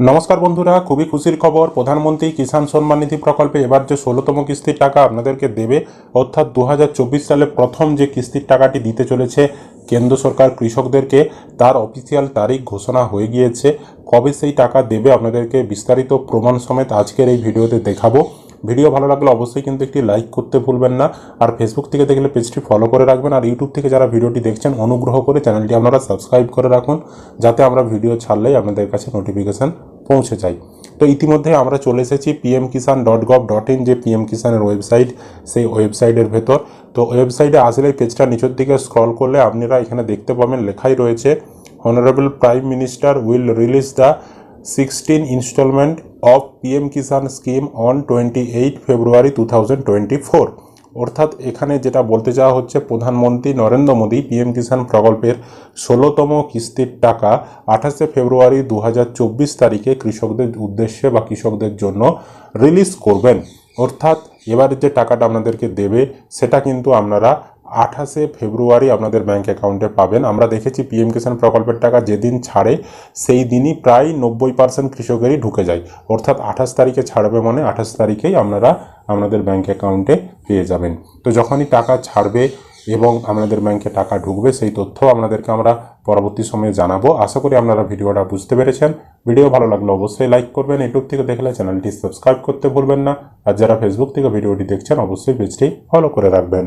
নমস্কার বন্ধুরা, খুবই খুশির খবর। প্রধানমন্ত্রী কিষাণ সম্মান নিধি প্রকল্পে এবার যে ষোলোতম কিস্তির টাকা আপনাদেরকে দেবে, অর্থাৎ দু হাজার চব্বিশ সালে প্রথম যে কিস্তির টাকাটি দিতে চলেছে কেন্দ্র সরকার কৃষকদেরকে, তার অফিসিয়াল তারিখ ঘোষণা হয়ে গিয়েছে। কবে সেই টাকা দেবে আপনাদেরকে বিস্তারিত প্রমাণ সমেত আজকের এই ভিডিওতে দেখাবো। ভিডিও ভালো লাগলে অবশ্যই কিন্তু একটি লাইক করতে ভুলবেন না। আর ফেসবুক থেকে দেখলে পেজটি ফলো করে রাখবেন। আর ইউটিউব থেকে যারা ভিডিওটি দেখছেন, অনুগ্রহ করে চ্যানেলটি আপনারা সাবস্ক্রাইব করে রাখুন, যাতে আমরা ভিডিও ছাড়লেই আপনাদের কাছে নোটিফিকেশান পৌঁছে যায়। তো ইতিমধ্যে আমরা চলে এসেছি PM Kisan dot gov dot in যে পিএম কিষানের ওয়েবসাইট সেই ওয়েবসাইটের ভেতর। তো ওয়েবসাইটে আসলে পেজটা নিচের দিকে স্ক্রল করলে আপনারা এখানে দেখতে পাবেন লেখাই রয়েছে honourable prime minister will release the sixteen instalment of PM Kisan scheme on twenty eight February two thousand twenty four অর্থাৎ এখানে যেটা বলতে চাওয়া হচ্ছে, প্রধানমন্ত্রী নরেন্দ্র মোদী পিএম কিষাণ প্রকল্পের ষোলোতম কিস্তির টাকা আঠাশে ফেব্রুয়ারি দু হাজার চব্বিশ তারিখে কৃষকদের উদ্দেশ্যে বা কৃষকদের জন্য রিলিজ করবেন। অর্থাৎ এবারে যে টাকাটা আপনাদেরকে দেবে, সেটা কিন্তু আপনারা আঠাশে ফেব্রুয়ারি আপনাদের ব্যাঙ্ক অ্যাকাউন্টে পাবেন। আমরা দেখেছি পিএম কিষাণ প্রকল্পের টাকা যেদিন ছাড়ে, সেই দিনই প্রায় নব্বই পার্সেন্ট কৃষকেরই ঢুকে যায়। অর্থাৎ আঠাশ তারিখে ছাড়বে মানে আঠাশ তারিখেই আপনারা আপনাদের ব্যাঙ্ক অ্যাকাউন্টে পেয়ে যাবেন। তো যখনই টাকা ছাড়বে এবং আপনাদের ব্যাংকে টাকা ঢুকবে, সেই তথ্য আপনাদেরকে আমরা পরবর্তী সময়ে জানাব। আশা করি আপনারা ভিডিওটা বুঝতে পেরেছেন। ভিডিও ভালো লাগলে অবশ্যই লাইক করবেন। ইউটিউব থেকে দেখলে চ্যানেলটি সাবস্ক্রাইব করতে ভুলবেন না। আর যারা ফেসবুক থেকে ভিডিওটি দেখছেন, অবশ্যই পেজটি ফলো করে রাখবেন।